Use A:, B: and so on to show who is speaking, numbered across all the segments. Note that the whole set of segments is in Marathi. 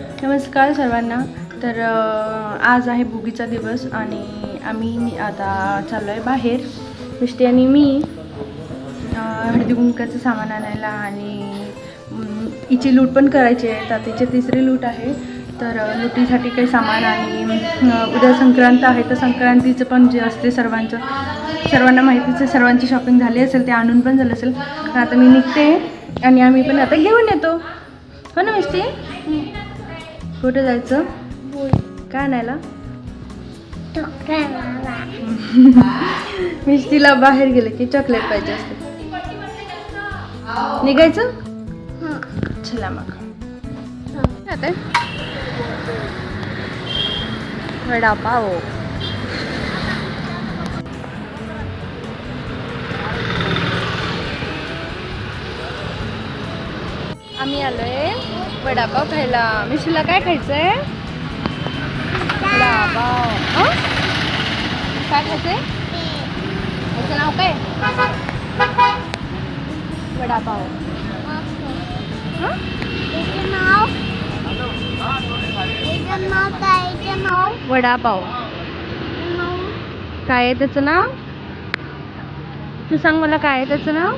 A: नमस्कार सर्वांना. तर आज आहे भुगीचा दिवस आणि आम्ही आता चाललो आहे बाहेर. मिष्टी आणि मी हळदी कुंकाचं सामान आणायला आणि हिची लूट पण करायची आहे. तर तिची तिसरी लूट आहे. तर लुटीसाठी काही सामान आणि उद्या संक्रांत आहे. तर संक्रांतीचं पण जे असते सर्वांचं सर्वांना माहितीच आहे सर्वांची शॉपिंग झाली असेल ते आणून पण झालं असेल. तर आता मी निघते आणि आम्ही पण आता घेऊन येतो. हो ना मिस्टी? कुठे जायचं? काय आणायला? मिष्टीला बाहेर गेले की चॉकलेट पाहिजे असते. निघायचं? चला मग. वडापाव. आम्ही आलोय वडापाव खायला. मिशीला काय खायचंय? वडापाव. हं? काय खायचंय? त्याचं नाव काय? वडापाव? वडापाव. काय आहे त्याचं नाव? तू सांग मला काय आहे त्याचं नाव?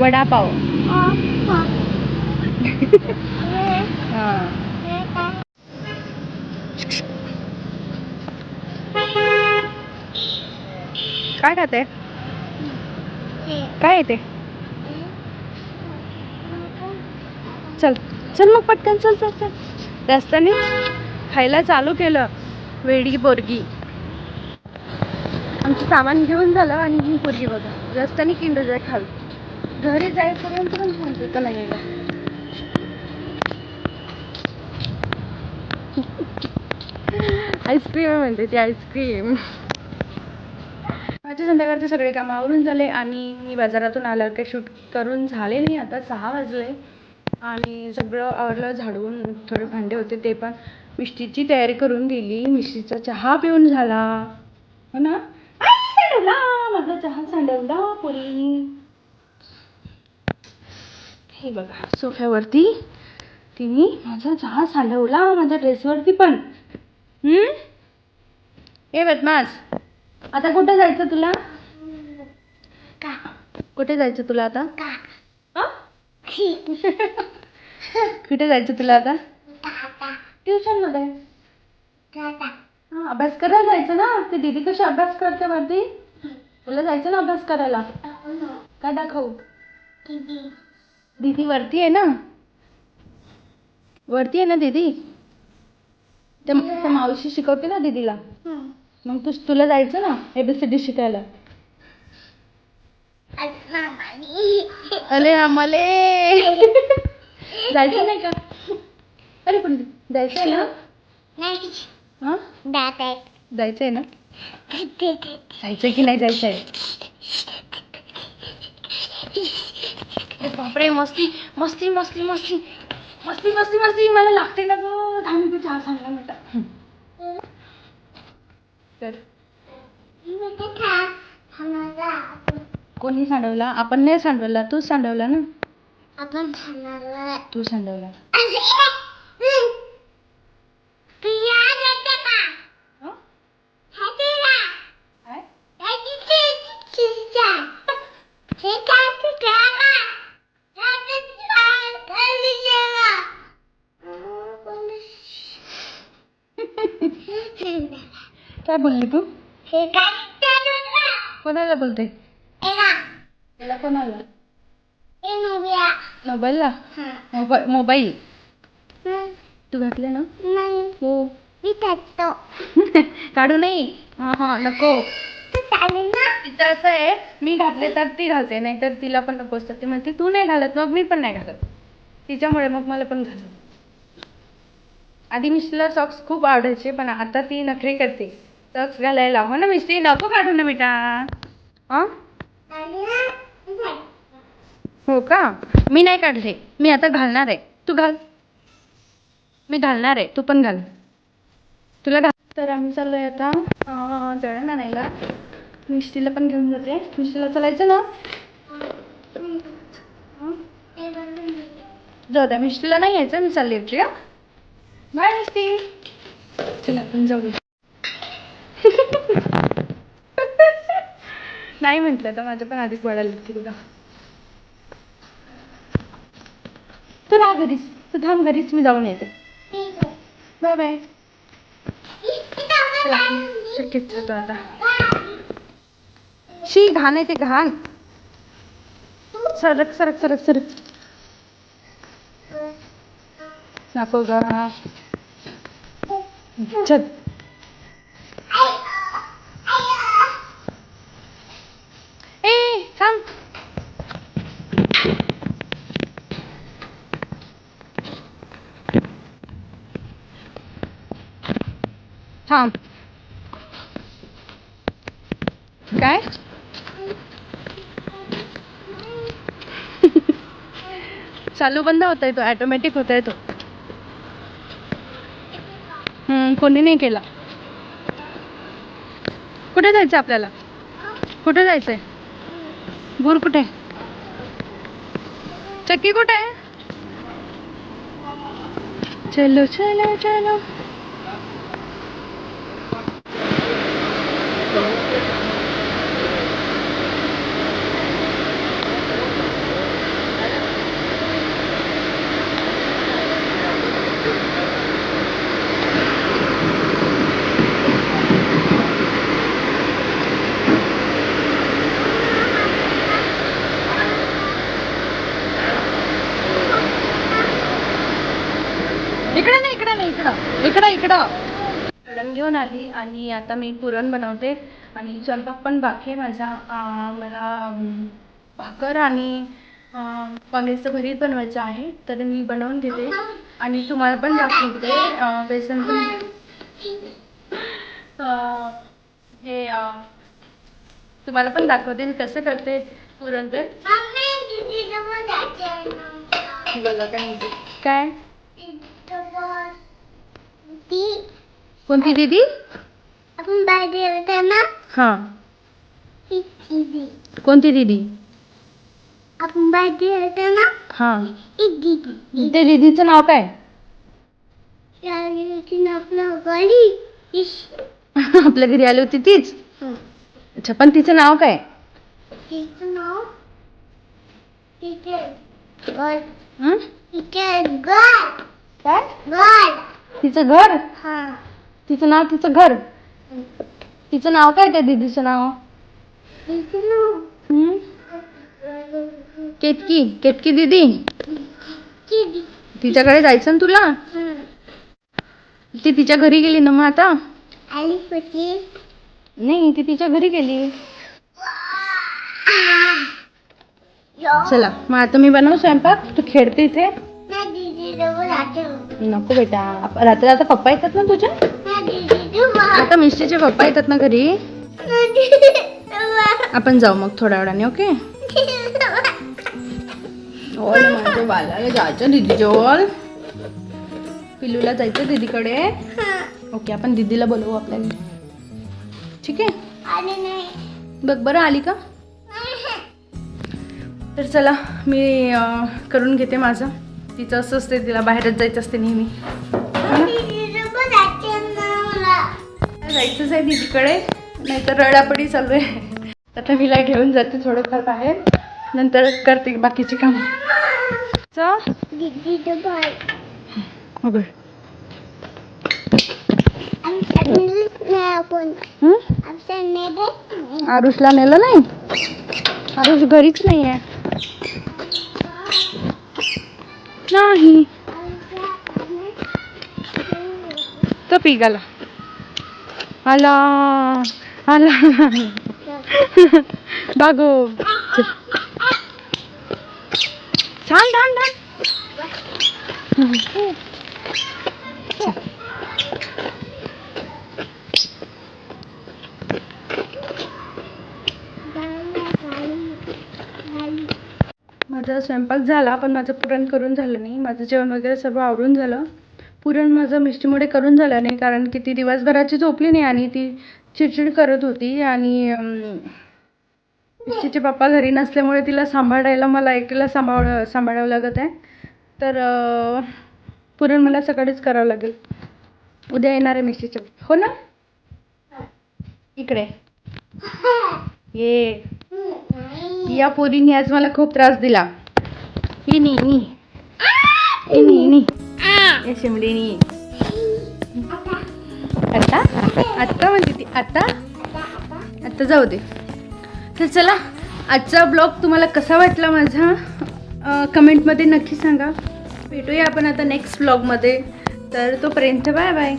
A: वडापाव. काय खाते? काय येते चल चल मग पटकन चल चल चल. रस्त्याने खायला चालू केलं वेडी पोरगी. आमचं सामान घेऊन झालं आणि ही पोरगी बघा. रस्त्याने किंड जाय खाल घरी जाईपर्यंत पण समजत नाही यायला. आईस्क्रीम आहे म्हणते ती आईस्क्रीम. माझे संध्याकाळचे सगळे कामं आवरून झाले आणि मी बाजारातून आल्यावर काही शूट करून झाले नाही आता सहा वाजले. आणि सगळं आवरलं झाडून थोडे भांडे होते ते पण. मिष्टीची तयारी करून गेली मिष्टीचा चहा पिऊन झाला. हो ना? माझा चहा सांडवला पुरी. हे बघा सोफ्यावरती तिने माझा चहा सांडवला माझ्या ड्रेसवरती पण. हम्म? ए बदमास आता कुठे जायचं तुला? कुठे जायचं तुला आता? कुठे जायचं तुला आता? ट्युशनमध्ये हा अभ्यास करायला जायचं ना? ती दीदी कशी अभ्यास करते वरती? तुला जायचं ना अभ्यास करायला? काय दाखवू? दीदी वरती आहे ना? वरती आहे ना दीदी? त्या त्या मावशी शिकवते ना दीदीला. मग तू तुला जायचं ना एबीसीडी शिकायला. अरे आम्हाले. जायचं नाही का? अरे पण जायचं आहे ना? हा? जायचं आहे ना? जायचं की नाही जायचं आहे? बापरे मस्ती मस्ती मस्ती मस्ती. मस्ती मस्ती मस्ती. मला लागते ना गं. दहा मिनिटं चहा सांगला मिनिटं. तर कोणी सांडवला? आपण नाही सांडवला. तूच सांडवला ना?
B: आपण खाणार
A: तू सांडवला
B: पिया देते का
A: हं?
B: हातीला
A: काय
B: हातीचे चिंचा हे काय पिकाला हातीला खाली गेला
A: काय बोलली तू?
B: हे
A: कोणाला बोलते? त्याला कोणाला?
B: हे
A: मोबाईलला? मोबाईल. मोबाईल तू घातले ना?
B: नाही.
A: हो. काढू नाही? हा हा नको. तिचं असं आहे मी घातले तर ती घालते नाही तर तिला पण नको असतं. ती म्हणते तू नाही घालत मग मी पण नाही घालत. तिच्यामुळे मग मला पण घालत. आधी मिशीला सॉक्स खूप आवडायचे पण आता ती नखरे करते. टक्स घालायला. हो ना मिस्टी नको काढू ना बेटा. हां? हो का? मी नाही काढले. मी आता घालणार आहे. तू घाल. मी घालणार आहे. तू पण घाल. तुला घाल. तर आम्ही चाललो आहे आता जळण आणायला. मिस्टीला पण घेऊन जाते. मिस्टीला चालायचं ना? जाऊ द्या. मिस्टीला नाही यायचं. मी चालली होती का बाय मिस्टी चला आपण जाऊ नाही म्हटलं तर माझं पण आधीच वाढायला लागते तुला तू राहा घरीच. तू थांब घरीच मी जाऊन येते. बाय बाय शक्यच होतो आता. शी घाण आहे ते घाण. सरक सरक सरक सरक. नको ग. छत ए थांब थांब. काय? चालू बंद होतोय तो ॲटोमॅटिक होतोय तो. हम्म, कोणी नाही केला. कुठे जायचं आपल्याला? कुठे जायचंय? बोर कुठे? चक्की कुठे? आहे चलो चलो चलो इकडे नाही इकडे नाही इकडं घेऊन आली आणि आता मी पुरण बनवते. आणि स्वयंपाक पण बाकी आहे माझा. मला भाकर आणि वांग्याचं भरीत बनवायचं आहे. तर मी बनवून घेते आणि तुम्हाला पण दाखवते बेसन पण. हे तुम्हाला पण दाखवते मी कसं करते पुरण ते. काय कोणती दीदी?
B: आपण बाहेर होता ना
A: हां.
B: ती दीदी
A: कोणती दीदी?
B: आपण बाहेर होता ना
A: हां.
B: ती दीदी
A: ते दीदीचं नाव काय?
B: आपलं इश.
A: आपल्या घरी आली होती तीच? अच्छा पण तिचं नाव काय?
B: तिचं नाव तिथे
A: हं?
B: तिथे
A: काय? तिचं घर?
B: हा.
A: तिचं नाव तिचं घर? तिचं नाव काय त्या दीदीचं नाव? केतकी. केतकी दीदी? तिच्याकडे जायचं ना तुला? ती तिच्या घरी गेली ना मग आता? नाही ती तिच्या घरी गेली. चला मग आता मी बनव स्वयंपाक. तू खेळते इथे. नको बेटा. आप- रात्री आता पप्पा येतात ना तुझ्या? आता मिस्टीचे पप्पा येतात ना घरी? आपण जाऊ मग थोड्या वेळाने ओके? ओल माझ्या बालाला जायचं दीदी जवळ पिलूला जायचं दीदीकडे. ओके आपण दीदीला बोलवू आपल्याला. ठीक आहे? बघ बरं आली का? तर चला मी करून घेते माझं. तिचं असं असते तिला बाहेरच जायचं असते नेहमी. जायचंच आहे दीदीकडे नाहीतर रडापडी चालू आहे. आता मीला घेऊन जाते थोडंफार बाहेर नंतर करते बाकीची काम. उघड
B: नाही
A: आरुषला नेलं नाही? आरुष घरीच नाही आहे नाही. तो पिगाला. आला. आला. बागो. छान छान छान माझा स्वयंपाक झाला पण माझं पुरण करून झालं नाही. माझं जेवण वगैरे सर्व आवरून झालं. पुरण माझं मिष्टीमुळे करून झालं नाही कारण की ती दिवसभराची झोपली नाही आणि ती चिडचिड करत होती. आणि तिचे पप्पा घरी नसल्यामुळे तिला सांभाळायला मला एकटीला सांभाळ सांभाळावं लागत आहे. तर पुरण मला सकाळीच करावं लागेल. उद्या येणार आहे मिशीच्या हो ना? इकडे. ये. या पोरीने आज मला खूप त्रास दिला. इनी इनी इनी या शिमडीनी. आता? आत्ता म्हणते ती आत्ता आत्ता जाऊ दे. तर चला आजचा ब्लॉग तुम्हाला कसा वाटला माझा? कमेंटमध्ये नक्की सांगा. भेटूया आपण आता नेक्स्ट ब्लॉगमध्ये तर तोपर्यंत बाय बाय.